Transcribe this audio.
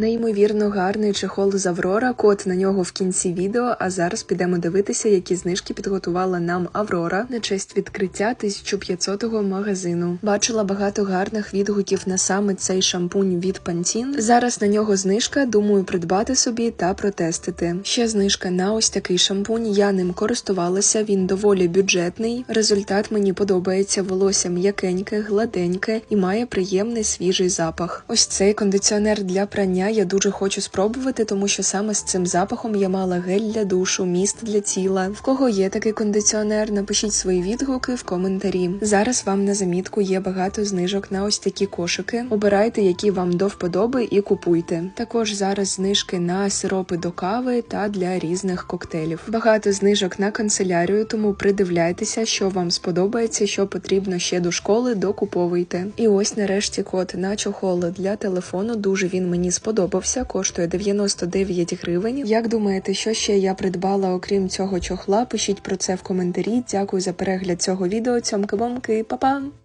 Неймовірно гарний чехол з Аврора. Код на нього в кінці відео. А зараз підемо дивитися, які знижки підготувала нам Аврора на честь відкриття 1500-го магазину. Бачила багато гарних відгуків на саме цей шампунь від Pantene. Зараз на нього знижка. Думаю, придбати собі та протестити. Ще знижка на ось такий шампунь. Я ним користувалася. Він доволі бюджетний. Результат мені подобається. Волосся м'якеньке, гладеньке і має приємний свіжий запах. Ось цей кондиціонер для прання я дуже хочу спробувати, тому що саме з цим запахом я мала гель для душу, міст для тіла. В кого є такий кондиціонер, напишіть свої відгуки в коментарі. Зараз вам на замітку є багато знижок на ось такі кошики. Обирайте, які вам до вподоби, і купуйте. Також зараз знижки на сиропи до кави та для різних коктейлів. Багато знижок на канцелярію, тому придивляйтеся, що вам сподобається, що потрібно ще до школи, докуповуйте. І ось нарешті код на чохоли для телефону. Дуже він мені сподобався. Коштує 99 гривень. Як думаєте, що ще я придбала окрім цього чохла? Пишіть про це в коментарі. Дякую за перегляд цього відео. Цьомки-бомки, па-па!